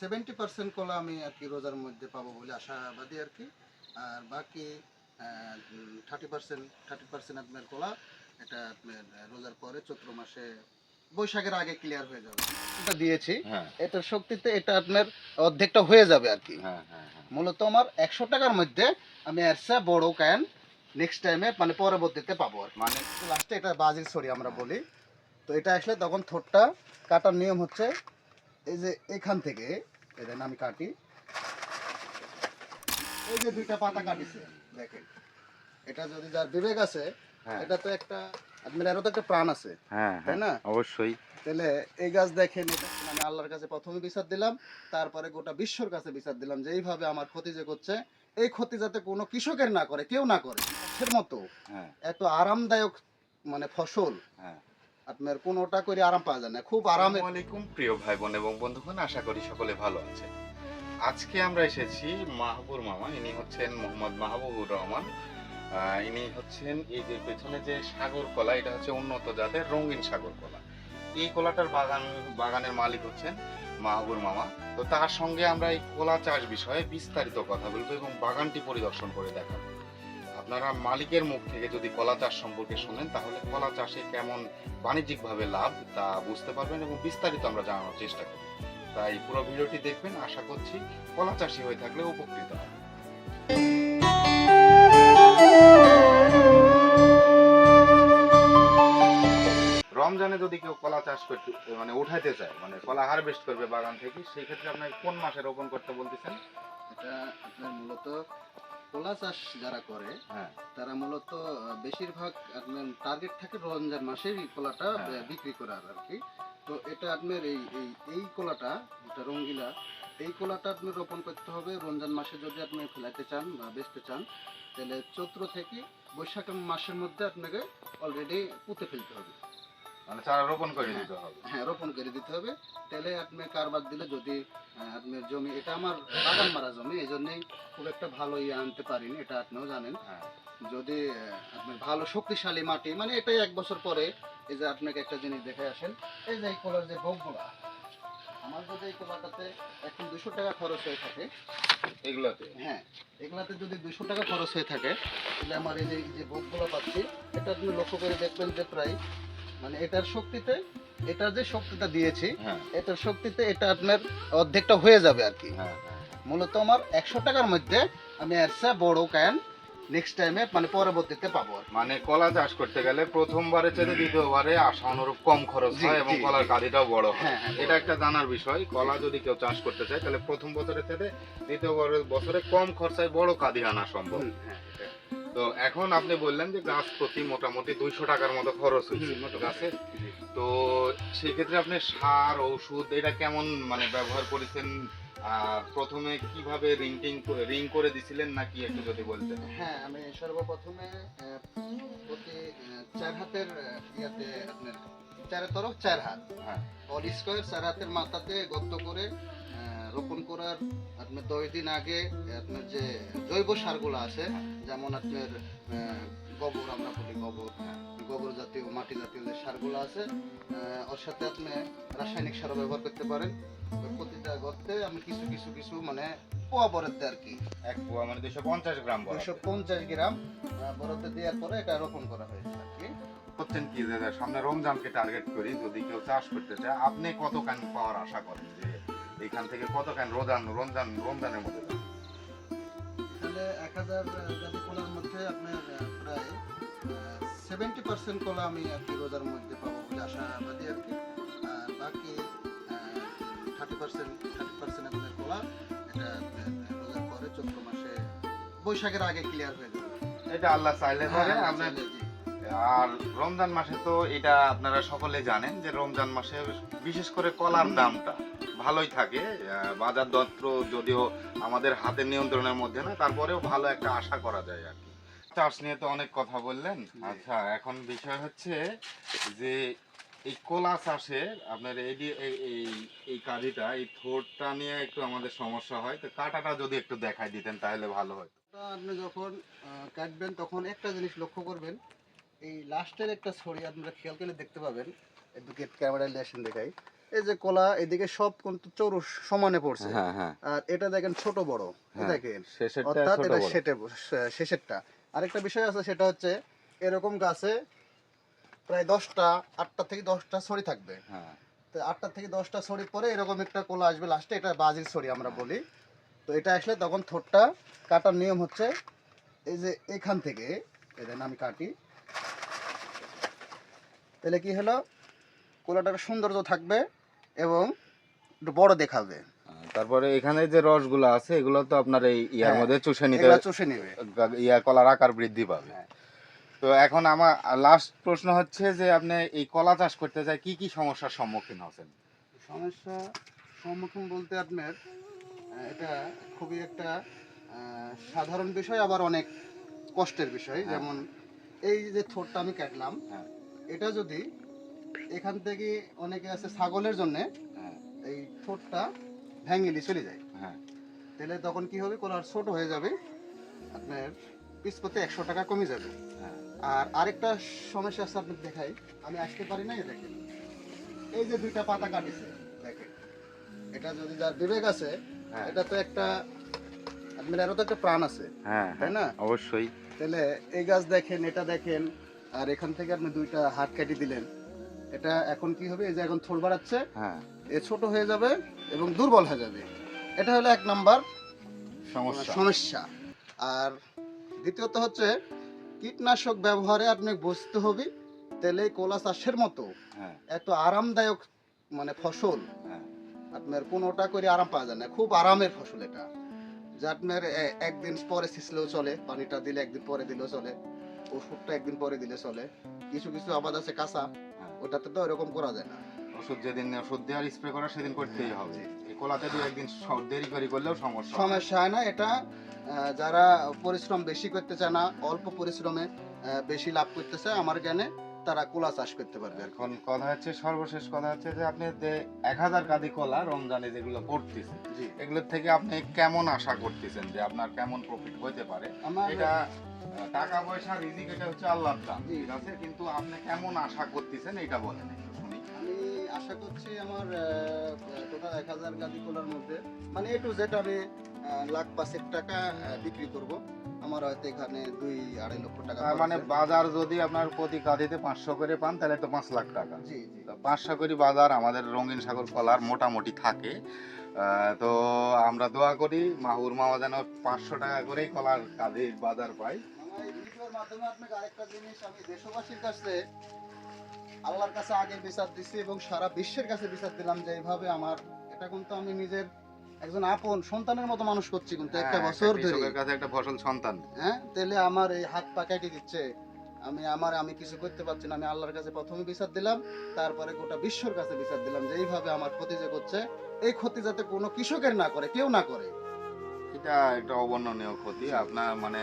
Seventy percent কলা আমি আর কি রোজার মধ্যে পাবো বলে আশাবাদী আর কি। আর বাকি থার্টি পার্সেন্ট থার্টি পার্সেন্ট আপনার কলা এটা আপনার রোজার পরে চৈত্র মাসে বৈশাখের আগে ক্লিয়ার হয়ে যাবে। এটা দিয়েছি। হ্যাঁ। এটার শক্তিতে এটা আপনার অর্ধেকটা হয়ে যাবে আর কি। হ্যাঁ হ্যাঁ মূলত আমার একশো টাকার মধ্যে আমি এরসা বড় ক্যান নেক্সট টাইমে মানে পরবর্তীতে পাবো আর মানে লাস্টে এটা বাজির ছড়ি আমরা বলি। তো এটা আসলে তখন থোটটা কাটার নিয়ম হচ্ছে এই যে এখান থেকে দেখেন আমি কাটি। এই যে দুইটা পাতা কাটিছে দেখেন। এটা যদি যার বিবেক আছে হ্যাঁ। এটা তো একটা আপনার এরও তো একটা প্রাণ আছে হ্যাঁ তাই না? অবশ্যই। তাহলে এই গাছ দেখেন এটা আমি আল্লাহর কাছে প্রথমে বিচার দিলাম তারপরে গোটা বিশ্বর কাছে বিচার দিলাম যে এইভাবে আমার ক্ষতি যে করছে এই ক্ষতি যাতে কোনো কৃষকের না করে কেউ না করে মতো। হ্যাঁ। এত আরামদায়ক মানে ফসল হ্যাঁ। আপনার কোনোটা করে আরাম পাওয়া যায় না, খুব আরামে আলাইকুম প্রিয় ভাই বোন এবং বন্ধুগণ, আশা করি সকলে ভালো আছে আজকে আমরা এসেছি মাহবুর মামা, ইনি হচ্ছেন মোহাম্মদ মাহবুবুর রহমান। ইনি হচ্ছেন এই যে পেছনে যে সাগর কলা, এটা হচ্ছে উন্নত জাতের রঙিন সাগর কলা। এই কলাটার বাগান, বাগানের মালিক হচ্ছেন মাহবুর মামা। তো তার সঙ্গে আমরা এই কলা চাষ বিষয়ে বিস্তারিত কথা বলব এবং বাগানটি পরিদর্শন করে দেখাবো। আপনারা মালিকের মুখ থেকে যদি কলা চাষ সম্পর্কে শোনেন, তাহলে কলা চাষে কেমন বাণিজ্যিকভাবে লাভ তা বুঝতে পারবেন এবং বিস্তারিত আমরা জানানোর চেষ্টা করব। তাই পুরো ভিডিওটি দেখবেন। আশা করছি কলা চাষি হয়ে থাকলে উপকৃত হবে। রমজানে যদি কেউ কলা চাষ করতে মানে উঠাইতে চায় মানে কলা হারভেস্ট করবে বাগান থেকে, সেই ক্ষেত্রে আপনার কোন মাসে রোপণ করতে বলতেছেন? এটা আপনার মূলত কলা চাষ যারা করে হ্যাঁ। তারা মূলত বেশিরভাগ আপনার টার্গেট থাকে রমজান মাসেই কলাটা হ্যাঁ। বিক্রি করার আর কি। তো এটা আপনার এই এই এই কলাটা যেটা রঙ্গিলা এই কলাটা আপনি রোপণ করতে হবে রমজান মাসে যদি আপনি ফেলাতে চান বা বেচতে চান তাহলে চৈত্র থেকে বৈশাখ মাসের মধ্যে আপনাকে অলরেডি পুঁতে ফেলতে হবে। মানে চারা রোপণ করে দিতে হবে। হ্যাঁ রোপণ করে দিতে হবে। তাহলে আপনি কারবার দিলে যদি আহ, আপনার জমি এটা আমার বাগান মারা জমি এই জন্যই খুব একটা ভালো ইয়ে আনতে পারিনি এটা আপনিও জানেন। হ্যাঁ। যদি আপনার ভালো শক্তিশালী মাটি মানে এটাই এক বছর পরে এই যে আপনাকে একটা জিনিস দেখে আসেন এই যে এই কলার যে ভোগগুলা আমার যদি এই কলাটাতে এখন দুশো টাকা খরচ হয়ে থাকে এগুলোতে? হ্যাঁ এগুলাতে যদি দুশো টাকা খরচ হয়ে থাকে তাহলে আমার এই যে এই যে ভোগগুলো পাচ্ছি এটা আপনি লক্ষ্য করে দেখবেন যে প্রায় মানে এটার শক্তিতে এটা যে শক্তিটা দিয়েছি হ্যাঁ। এটার শক্তিতে এটা আপনার অর্ধেকটা হয়ে যাবে আর কি। হ্যাঁ হ্যাঁ মূলত আমার একশো টাকার মধ্যে আমি এরসা বড় ক্যান নেক্সট টাইমে মানে পরবর্তীতে পাবো মানে কলা চাষ করতে গেলে প্রথমবারে চেয়ে দ্বিতীয়বারে আশা অনুরূপ কম খরচ হয় এবং কলার। কাঁদিটাও বড় হয়। এটা একটা জানার বিষয়। কলা যদি কেউ চাষ করতে চায় তাহলে প্রথম বছরে থেকে দ্বিতীয় বছরে- কম খরচায় বড় কাঁদি আনা সম্ভব। হ্যাঁ। তো এখন আপনি বললেন যে গাছ প্রতি মোটামুটি দুইশো টাকার মতো খরচ হয়েছে। হুম, গাছে? তো সেক্ষেত্রে আপনি সার ঔষধ এটা কেমন মানে ব্যবহার করেছেন? প্রথমে কীভাবে রিংটিং রিং করে দিছিলেন নাকি একটু যদি বলতেন? হ্যাঁ আমি সর্বপ্রথমে প্রতি চার হাতের ইয়াতে আপনার চারের তরফ চার হাত। হ্যাঁ। অল স্কোয়ার চার হাতের মাথাতে গর্ত করে রোপণ করার আপনার দশ দিন আগে আপনার যে জৈব সারগুলো আছে যেমন আপনার গোবর আমরা বলি গোবর গোবর জাতীয় মাটি জাতীয় যে সারগুলো আছে ওর সাথে আপনি রাসায়নিক সারও ব্যবহার করতে পারেন। প্রতিটা গর্তে আমি কিছু কিছু কিছু মানে পোয়া বরাদ্দে আর কি। এক পোয়া মানে দুশো পঞ্চাশ গ্রাম দুশো পঞ্চাশ গ্রাম বরাদ্দে দেওয়ার পরে এটা রোপণ করা হয়েছে আর কি। করছেন কি সামনে রমজানকে টার্গেট করি যদি কেউ চাষ করতে চায় আপনি কত কান পাওয়ার আশা করেন যে এখান থেকে কত কান? রোজান রমজান রমজানের মধ্যে। তাহলে এক হাজার জাতি কলার মধ্যে আপনার প্রায় সেভেন্টি পার্সেন্ট কলা আমি আর কি রোজার মধ্যে পাবো বলে আশাবাদী আর কি। আর বাকি থার্টি পার্সেন্ট থার্টি পার্সেন্ট আপনার কলা এটা রোজার পরে চৈত্র মাসে বৈশাখের আগে ক্লিয়ার হয়ে যাবে। এটা আল্লাহ চাইলে পারে হ্যাঁ, জি। আর রমজান মাসে তো এটা আপনারা সকলে জানেন যে রমজান মাসে বিশেষ করে কলার দামটা ভালোই থাকে। বাজার দত্র যদিও আমাদের হাতের নিয়ন্ত্রণের মধ্যে না তারপরেও ভালো একটা আশা করা যায় আর কি। চাষ নিয়ে তো অনেক কথা বললেন। আচ্ছা এখন বিষয় হচ্ছে যে এই কলা চাষে আপনার এই এই- কাজিটা এই থোরটা নিয়ে একটু আমাদের সমস্যা হয়। তো কাটাটা যদি একটু দেখাই দিতেন তাহলে ভালো হয়। আপনি যখন কাটবেন তখন একটা জিনিস লক্ষ্য করবেন এই লাস্টের একটা ছড়ি আপনারা খেয়াল করে দেখতে পাবেন। ক্যামেরায় লেসেন দেখাই। এই যে কলা এদিকে সব কিন্তু চৌরু সমানে পড়ছে। হ্যাঁ হ্যাঁ। আর এটা দেখেন ছোট বড়। হ্যাঁ, দেখেন অর্থাৎ এটা সেটে শেষেরটা। আরেকটা বিষয় আছে সেটা হচ্ছে এরকম গাছে প্রায় দশটা আটটা থেকে দশটা ছড়ি থাকবে। হ্যাঁ। তো আটটা থেকে দশটা ছড়ি পরে এরকম একটা কোলা আসবে। লাস্টে এটা বাজির ছড়ি আমরা বলি। তো এটা আসলে তখন থোটটা কাটার নিয়ম হচ্ছে এই যে এখান থেকে দেখেন আমি কাটি তাহলে কি হলো কোলাটার সৌন্দর্য থাকবে এবং একটু বড় দেখাবে তারপরে এখানে যে রসগুলো আছে এগুলো তো আপনার এই ইয়ার হ্যাঁ, মধ্যে চুষে নিতে চুষে নেবে ইয়া কলার আকার বৃদ্ধি পাবে হ্যাঁ। তো এখন আমার লাস্ট প্রশ্ন হচ্ছে যে আপনি এই কলা চাষ করতে চাই কি কি সমস্যার সম্মুখীন হচ্ছেন সমস্যা সম্মুখীন বলতে আপনার এটা খুবই একটা সাধারণ বিষয় আবার অনেক কষ্টের বিষয় হ্যাঁ। যেমন এই যে থোটটা আমি কাটলাম হ্যাঁ। এটা যদি এখান থেকে অনেকে আছে ছাগলের জন্য হ্যাঁ। এই ঠোঁটটা ভেঙেলি চলে যায়। হ্যাঁ। তাহলে তখন কি হবে? কোলার ছোট হয়ে যাবে আপনার পিস প্রতি একশো টাকা কমে যাবে। হ্যাঁ। আর আরেকটা সমস্যা আছে আপনি দেখাই। আমি আসতে পারি না দেখেন। এই যে দুইটা পাতা কাটিছে দেখেন। এটা যদি যার বিবেক আছে হ্যাঁ। এটা তো একটা আপনার এরও তো একটা প্রাণ আছে হ্যাঁ। তাই না? অবশ্যই। তাহলে এই গাছ দেখেন এটা দেখেন আর এখান থেকে আপনি দুইটা হাত কেটে দিলেন। এটা এখন কি হবে? এই যে এখন থোল বাড়াচ্ছে। হ্যাঁ। এ ছোট হয়ে যাবে এবং দুর্বল হয়ে যাবে। এটা হলো এক নাম্বার সমস্যা। সমস্যা। আর দ্বিতীয়ত হচ্ছে কীটনাশক ব্যবহারে আপনি বুঝতে হবে তেলে কোলা চাষের মতো হ্যাঁ। এত আরামদায়ক মানে ফসল। হ্যাঁ। আপনার কোনোটা করে আরাম পাওয়া যায় না। খুব আরামের ফসল এটা। যা আপনার একদিন পরে ছিঁচলেও চলে পানিটা দিলে একদিন পরে দিলেও চলে। ওষুধটা একদিন পরে দিলে চলে। কিছু কিছু আবাদ আছে কাঁচা হ্যাঁ। ওটাতে তো এরকম করা যায় না। ওষুধ যেদিন ওষুধ দেওয়ার স্প্রে করা সেদিন করতেই হবে। জি। কলাতে দু একদিন দেরি করে করলেও সমস্যা সমস্যা হয় না। এটা যারা পরিশ্রম বেশি করতে চায় না অল্প পরিশ্রমে বেশি লাভ করতে চায় আমার জ্ঞানে তারা কোলা চাষ করতে পারবে। এখন কথা হচ্ছে সর্বশেষ কথা হচ্ছে যে আপনি যে এক হাজার কাদি কলা রমজানে যেগুলো করতেছেন এগুলোর থেকে আপনি কেমন আশা করতেছেন যে আপনার কেমন প্রফিট হতে পারে? আমার এটা টাকা পয়সা রিজিক এটা হচ্ছে আল্লাহর দান। ঠিক আছে? কিন্তু আপনি কেমন আশা করতেছেন এটা বলেন একটু শুনি। আমি আশা করছি আমার টোটাল এক হাজার গাদি কোলার মধ্যে মানে এ টু জেড আমি লাখ পাঁচেক টাকা বিক্রি করব। আমার হয়তো এখানে দুই আড়াই লক্ষ টাকা মানে বাজার যদি আপনার প্রতি কাঁদিতে পাঁচশো করে পান তাহলে তো পাঁচ লাখ টাকা। জি জি। পাঁচশো করে বাজার আমাদের রঙিন সাগর কলার মোটামুটি থাকে। তো আমরা দোয়া করি মাহুর মামা যেন পাঁচশো টাকা করেই কলার কাঁধে বাজার পাই আমার মাধ্যমে আপনাকে আরেকটা জিনিস আমি দেশবাসীর কাছে আল্লাহর কাছে আগে বিচার দিছি এবং সারা বিশ্বের কাছে বিচার দিলাম যে এইভাবে আমার এটা কিন্তু আমি নিজের একজন আপন সন্তানের মতো মানুষ করছি কিন্তু একটা হ্যাঁ, বছর ধরে। কাছে একটা ফসল সন্তান। হ্যাঁ তাহলে আমার এই হাত পা কেটে দিচ্ছে। আমি আমার আমি কিছু করতে পারছি না। আমি আল্লাহর কাছে প্রথমে বিচার দিলাম তারপরে গোটা বিশ্বর কাছে বিচার দিলাম যে এইভাবে আমার ক্ষতি যে করছে এই ক্ষতি যাতে কোনো কৃষকের না করে কেউ না করে। এটা একটা অবর্ণনীয় ক্ষতি। আপনার মানে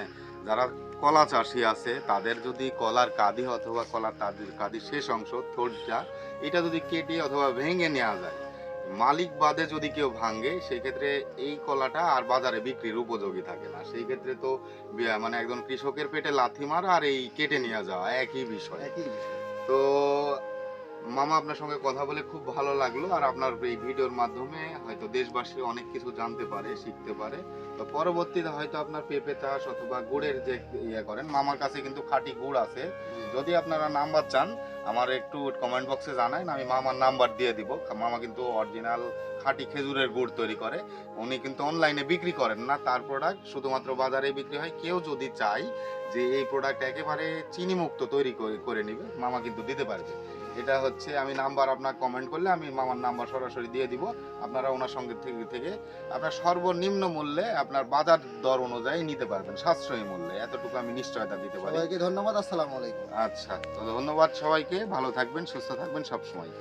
যারা কলা চাষি আছে তাদের যদি কলার কাঁদি অথবা কলার তাদের কাঁদি শেষ অংশ থোড়টা এটা যদি কেটে অথবা ভেঙে নেওয়া যায় মালিক বাদে যদি কেউ ভাঙে সেই ক্ষেত্রে এই কলাটা আর বাজারে বিক্রির উপযোগী থাকে না। সেই ক্ষেত্রে তো মানে একজন কৃষকের পেটে লাথি মারা আর এই কেটে নিয়ে যাওয়া একই বিষয়। একই বিষয়। তো মামা আপনার সঙ্গে কথা বলে খুব ভালো লাগল আর আপনার এই ভিডিওর মাধ্যমে হয়তো দেশবাসী অনেক কিছু জানতে পারে শিখতে পারে। তো পরবর্তীতে হয়তো আপনার পেঁপে চাষ অথবা গুড়ের যে ইয়ে করেন মামার কাছে কিন্তু খাঁটি গুড় আছে। যদি আপনারা নাম্বার চান আমার একটু কমেন্ট বক্সে জানান আমি মামার নাম্বার দিয়ে দিব। মামা কিন্তু অরিজিনাল খাঁটি খেজুরের গুড় তৈরি করে। উনি কিন্তু অনলাইনে বিক্রি করেন না তার প্রোডাক্ট শুধুমাত্র বাজারে বিক্রি হয়। কেউ যদি চাই যে এই প্রোডাক্ট একেবারে চিনি মুক্ত তৈরি করে করে নিবে মামা কিন্তু দিতে পারবে। এটা হচ্ছে আমি নাম্বার আপনার কমেন্ট করলে আমি মামার নাম্বার সরাসরি দিয়ে দিব। আপনারা ওনার সঙ্গে থেকে থেকে আপনার সর্বনিম্ন মূল্যে আপনার বাজার দর অনুযায়ী নিতে পারবেন সাশ্রয়ী মূল্যে। এতটুকু আমি নিশ্চয়তা দিতে পারি। সবাইকে ধন্যবাদ আসসালামু আলাইকুম। আচ্ছা তো ধন্যবাদ সবাইকে। ভালো থাকবেন সুস্থ থাকবেন সবসময়।